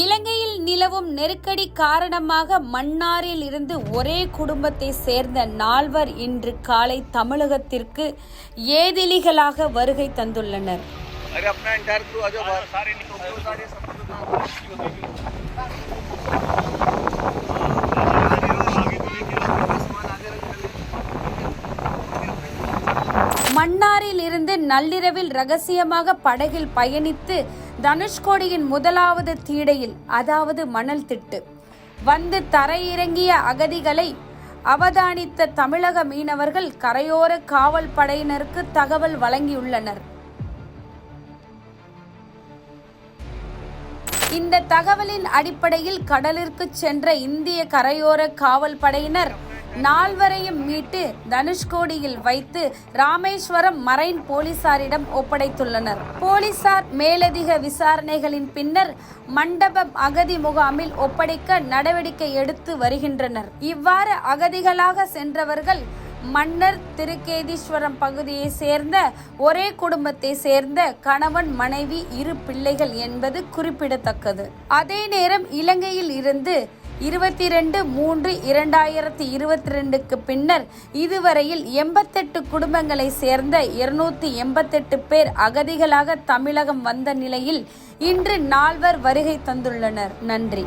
இலங்கையில் நிலவும் நெருக்கடி காரணமாக மன்னாரில் இருந்து ஒரே குடும்பத்தை சேர்ந்த நால்வர் இன்று காலை தமிழகத்திற்கு ஏதிலிகளாக வருகை தந்துள்ளனர். மன்னாரில் இருந்து நள்ளிரவில் ரகசியமாக படகில் பயணித்து தனுஷ்கோடியின் முதலாவது தீடையில் அதாவது மணல் திட்டு. வந்து தரையிறங்கிய அகதிகளை அவதானித்த தமிழக மீனவர்கள் கரையோர காவல் படையினருக்கு தகவல் வழங்கியுள்ளனர். இந்த தகவலின் அடிப்படையில் கடலிற்கு சென்ற இந்திய கரையோர காவல் படையினர் நால்வரையும் மீட்டு தனுஷ்கோடியில் வைத்து ராமேஸ்வரம் மரைன் போலீசாரிடம் ஒப்படைத்துள்ளனர். போலீசார் மேலதிக விசாரணைகளின் பின்னர் மண்டபம் அகதி முகாமில் ஒப்படைக்க நடவடிக்கை எடுத்து வருகின்றனர். இவ்வாறு அகதிகளாக சென்றவர்கள் மன்னர் திருக்கேதீஸ்வரம் பகுதியை சேர்ந்த ஒரே குடும்பத்தை சேர்ந்த கணவன் மனைவி இரு பிள்ளைகள் என்பது குறிப்பிடத்தக்கது. அதே நேரம் இலங்கையில் இருந்து இருபத்தி ரெண்டு மூன்று இரண்டாயிரத்தி இருபத்தி ரெண்டுக்கு பின்னர் இதுவரையில் எண்பத்தெட்டு குடும்பங்களை சேர்ந்த இருநூத்தி எண்பத்தெட்டு பேர் அகதிகளாக தமிழகம் வந்த நிலையில் இன்று நால்வர் வருகை தந்துள்ளனர். நன்றி.